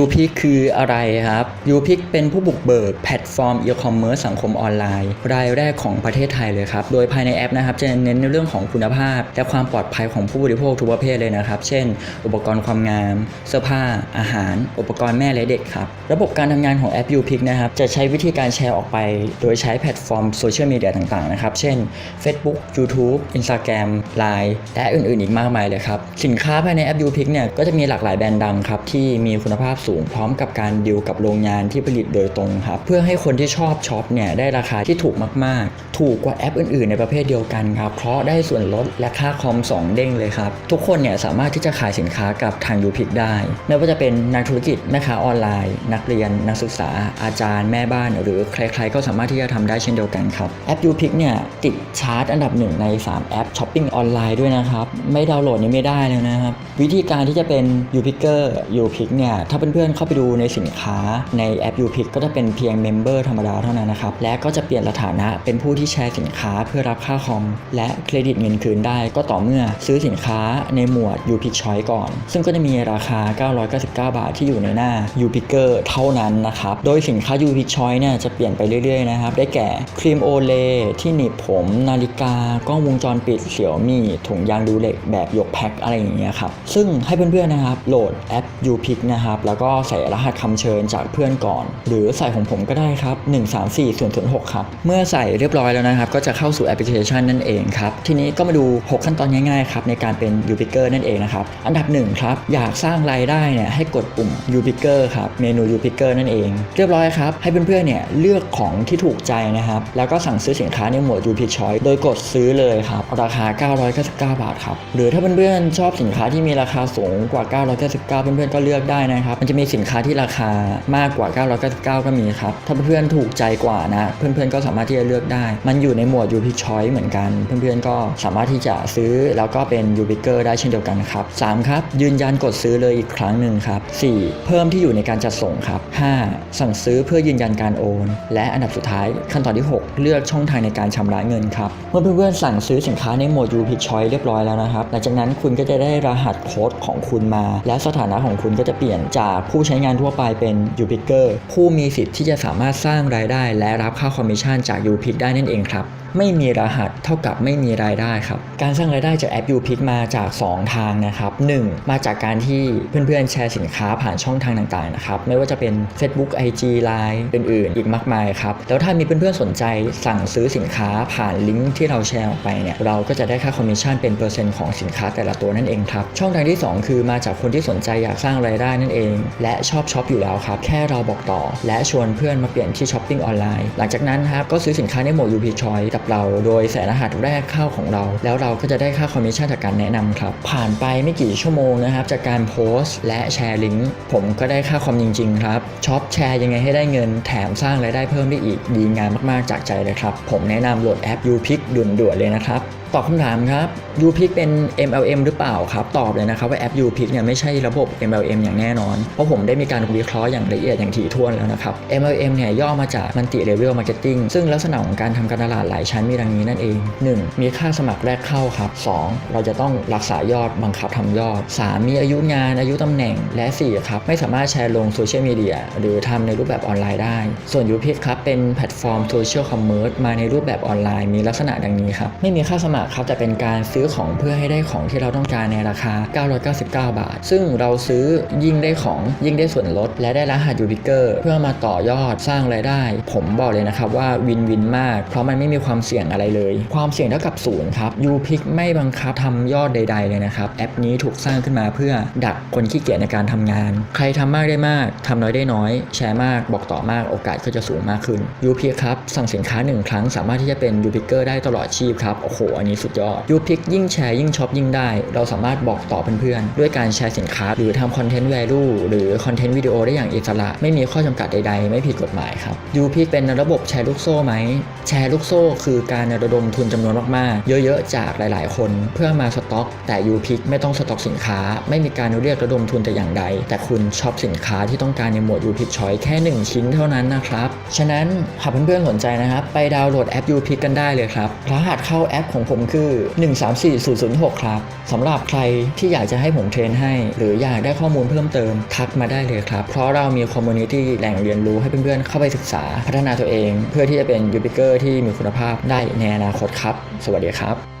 u p i c คืออะไรครับ u p i c เป็นผู้บุกเบิกแพลตฟอร์ม e-commerce สังคมออนไลน์ รายแรกของประเทศไทยเลยครับ โดยภายในแอปนะครับ จะเน้นในเรื่องของคุณภาพ และความปลอดภัยของผู้บริโภคทุกประเภทเลยนะครับ เช่น อุปกรณ์ความงาม เสื้อผ้า อาหาร อุปกรณ์แม่และเด็กครับ ระบบการทำงานของแอป u p i c นะครับ จะใช้วิธีการแชร์ออกไป โดยใช้แพลตฟอร์มโซเชียลมีเดียต่างๆนะครับ เช่น Facebook YouTube Instagram Line และอื่นๆ อีกมากมายเลยครับ สินค้าภายในแอป u p i c เนี่ย ก็จะมีหลากหลายแบรนด์ดังครับที่มีคุณภาพสูงพร้อมกับการดีลกับโรงงานที่ผลิตโดยตรงครับเพื่อให้คนที่ชอบช็อปเนี่ยได้ราคาที่ถูกมากๆ ถูกกว่าแอปอื่นๆ ในประเภทเดียวกันครับเพราะได้ส่วนลดและค่าคอม 2 เด้งเลยครับ ทุกคนเนี่ยสามารถที่จะขายสินค้ากับทาง u p i c ได้ไม่ว่าจะเป็นนักธุรกิจแม่ค้าออนไลน์ นักเรียน นักศึกษา อาจารย์แม่บ้าน หรือใครๆก็สามารถที่จะทำได้เช่นเดียวกันครับแอป u p i c เนี่ยติดชาร์ตอันดับหนึ่งใน 3 แอปช้อปปิ้งออนไลน์ด้วยนะครับไม่ดาวน์โหลดนี่ไม่ได้เลยนะครับวิธีการที่จะเป็น u p i c k e r u p i c เนี่ยถ้าเพื่อนๆเข้าไปดูในสินค้าในแอป u p i c ก็จะเป็นเพียงเมมเบอร์ธรรมดาเท่านั้นนะครับ และก็จะเปลี่ยนสถานะเป็นผู้ที่แชร์สินค้าเพื่อรับค่าคอม และเครดิตเงินคืนได้ก็ต่อเมื่อซื้อสินค้าในหมวด u p i c Choice ก่อน ซึ่งก็จะมีราคา 999 บาทที่อยู่ในหน้า u p i c k e r เท่านั้นนะครับ โดยสินค้า u p i c Choice เนี่ยจะเปลี่ยนไปเรื่อยๆนะครับ ได้แก่ครีมโอเลที่หนีบผมนาฬิกากล้องวงจรปิดเสี่ยวมี่ถุงยางดูเหล็กแบบยกแพ็คอะไรอย่างเงี้ยครับซึ่งให้เพื่อนๆนะครับโหลดแอป u p i c นะครับแล้วก็ใส่รหัสคำเชิญจากเพื่อนก่อน หรือใส่ของผมก็ได้ครับ 134006 ครับ เมื่อใส่เรียบร้อยแล้วนะครับ ก็จะเข้าสู่แอปพลิเคชันนั่นเองครับ ทีนี้ก็มาดู 6 ขั้นตอนง่ายๆครับในการเป็น u p i c k e r นั่นเองนะครับ อันดับ1ครับอยากสร้างรายได้เนี่ยให้กดปุ่ม u p i c k e r ครับเมนู u p i c k e r นั่นเอง เรียบร้อยครับให้เพื่อนๆเนี่ยเลือกของที่ถูกใจนะครับแล้วก็สั่งซื้อสินค้าในหมวด u p i c Choice โดยกดซื้อเลยครับราคา 999 บาทครับหรือถ้าเพื่อนๆชอบสินค้าที่มีราคาสูงกว่า 999 เพื่อนๆก็เลือกได้นะครับมันจะมีสินค้าที่ราคามากกว่า 999 ก็มีครับ ถ้าเพื่อนๆถูกใจกว่านะ เพื่อนๆก็สามารถที่จะเลือกได้ มันอยู่ในหมวด u p i c Choice เหมือนกัน เพื่อนๆก็สามารถที่จะซื้อแล้วก็เป็น u p i c k e r ได้เช่นเดียวกันครับ 3 ครับ ยืนยันกดซื้อเลยอีกครั้งหนึ่งครับ 4 เพิ่มที่อยู่ในการจัดส่งครับ 5 สั่งซื้อเพื่อยืนยันการโอน และอันดับสุดท้ายขั้นตอนที่ 6 เลือกช่องทางในการชำระเงินครับ เมื่อเพื่อนๆสั่งซื้อสินค้าในหมวด u p i c Choice เรียบร้อยแล้วนะครับ หลังจากนั้นคุณก็จะได้รหัสโค้ดของคุณมา และสถานะของคุณก็จะเปลี่ยนจากผู้ใช้งานทั่วไปเป็นยูพิกเกอร์ผู้มีสิทธิ์ที่จะสามารถสร้างรายได้ และรับค่าคอมมิชชั่นจากยูพิกได้นั่นเองครับ ไม่มีรหัสเท่ากับไม่มีรายได้ครับ การสร้างรายได้จากแอป u p i c มาจาก 2 ทางนะครับ 1. มาจากการที่เพื่อนๆแชร์สินค้าผ่านช่องทางต่างๆนะครับไม่ว่าจะเป็น Facebook IG Line อื่นๆ อีกมากมายครับแล้วถ้ามีเพื่อนๆสนใจสั่งซื้อสินค้าผ่านลิงก์ที่เราแชร์ออกไปเนี่ยเราก็จะได้ค่าคอมมิชชั่นเป็นเปอร์เซ็นต์ของสินค้าแต่ละตัวนั่นเองครับช่องทางที่ 2 คือมาจากคนที่สนใจอยากสร้างรายได้นั่นเอง และชอบช็อปอยู่แล้วครับแค่เราบอกต่อ และชวนเพื่อนมาเปลี่ยนที่ช้อปปิ้งออนไลน์หลังจากนั้นครับก็ซื้อสินค้าในหมวด UP Choice กับเรา โดยใส่รหัสแรกเข้าของเรา แล้วเราก็จะได้ค่าคอมมิชชั่นจากการแนะนำครับ ผ่านไปไม่กี่ชั่วโมงนะครับจากการโพสต์ และแชร์ลิงก์ผมก็ได้ค่าคอมจริงๆครับช็อปแชร์ยังไงให้ได้เงินแถมสร้างรายได้เพิ่มได้อีกดีงามมากๆจากใจเลยครับ ผมแนะนำโหลดแอป UPick ด่วนๆเลยนะครับ ตอบคำถามครับ UPIC เป็น MLM หรือเปล่าครับ ตอบเลยนะครับว่าแอป UPIC เนี่ยไม่ใช่ระบบ MLM อย่างแน่นอน เพราะผมได้มีการวิเคราะห์อย่างละเอียดอย่างถี่ถ้วนแล้วนะครับ MLM เนี่ยย่อมาจาก Multi Level Marketing ซึ่งลักษณะของการทำการตลาดหลายชั้นมีดังนี้นั่นเอง 1. มีค่าสมัครแรกเข้าครับ 2. เราจะต้องรักษายอดบังคับทำยอด 3. มีอายุงานอายุตำแหน่งและ 4. ครับ ไม่สามารถแชร์ลงโซเชียลมีเดียหรือทำในรูปแบบออนไลน์ได้ ส่วน UPIC ครับเป็นแพลตฟอร์มโซเชียลคอมเมอร์สมาในรูปแบบออนไลน์มีลักษณะดังนี้ครับไม่มีค่าสมัครครับแต่เป็นการซื้อของเพื่อให้ได้ของที่เราต้องการในราคา 999 บาท ซึ่งเราซื้อยิ่งได้ของยิ่งได้ส่วนลด และได้รหัสยูบิเกอร์เพื่อมาต่อยอดสร้างรายได้ ผมบอกเลยนะครับว่าวินวินมาก เพราะมันไม่มีความเสี่ยงอะไรเลย ความเสี่ยงเท่ากับศูนย์ครับยูพิกไม่บังคับทำยอดใด ๆเลยนะครับ แอปนี้ถูกสร้างขึ้นมาเพื่อดักคนขี้เกียจในการทำงาน ใครทำมากได้มากทำน้อยได้น้อย แชร์มากบอกต่อมากโอกาสก็จะสูงมากขึ้นยูพิกครับสั่งสินค้าหนึ่งครั้งสามารถที่จะเป็นยูพิกเกอร์ได้ตลอดชีพครับโอ้โหอันนี้สุดยอดยูพิกยิ่งแชร์ยิ่งช็อปยิ่งได้ เราสามารถบอกต่อเพื่อนๆ ด้วยการแชร์สินค้า หรือทำคอนเทนต์ value หรือคอนเทนต์วิดีโอได้อย่างอิสระ ไม่มีข้อจำกัดใดๆ ไม่ผิดกฎหมายครับยูพิกเป็นระบบแชร์ลูกโซ่ไหม แชร์ลูกโซ่คือการระดมทุนจำนวนมากๆ เยอะๆ จากหลายๆ คนเพื่อมาสต็อก แต่ยูพิกไม่ต้องสต็อกสินค้า ไม่มีการเรียกระดมทุนแต่อย่างใด แต่คุณช็อปสินค้าที่ต้องการในหมวดยูพิกชอยแค่ 1 ชิ้นเท่านั้นนะครับฉะนั้นหากเพื่อนๆสนใจนะครับไปดาวน์โหลดแอปยูพิกกันได้เลยครับรหัสเข้าแอปของผมผมคือ 134006 ครับสำหรับใครที่อยากจะให้ผมเทรนให้ หรืออยากได้ข้อมูลเพิ่มเติม ทักมาได้เลยครับ เพราะเรามีคอมมูนิตี้แหล่งเรียนรู้ให้เพื่อนๆ เข้าไปศึกษา พัฒนาตัวเอง เพื่อที่จะเป็นยูบิเกอร์ที่มีคุณภาพได้ในอนาคตครับ สวัสดีครับ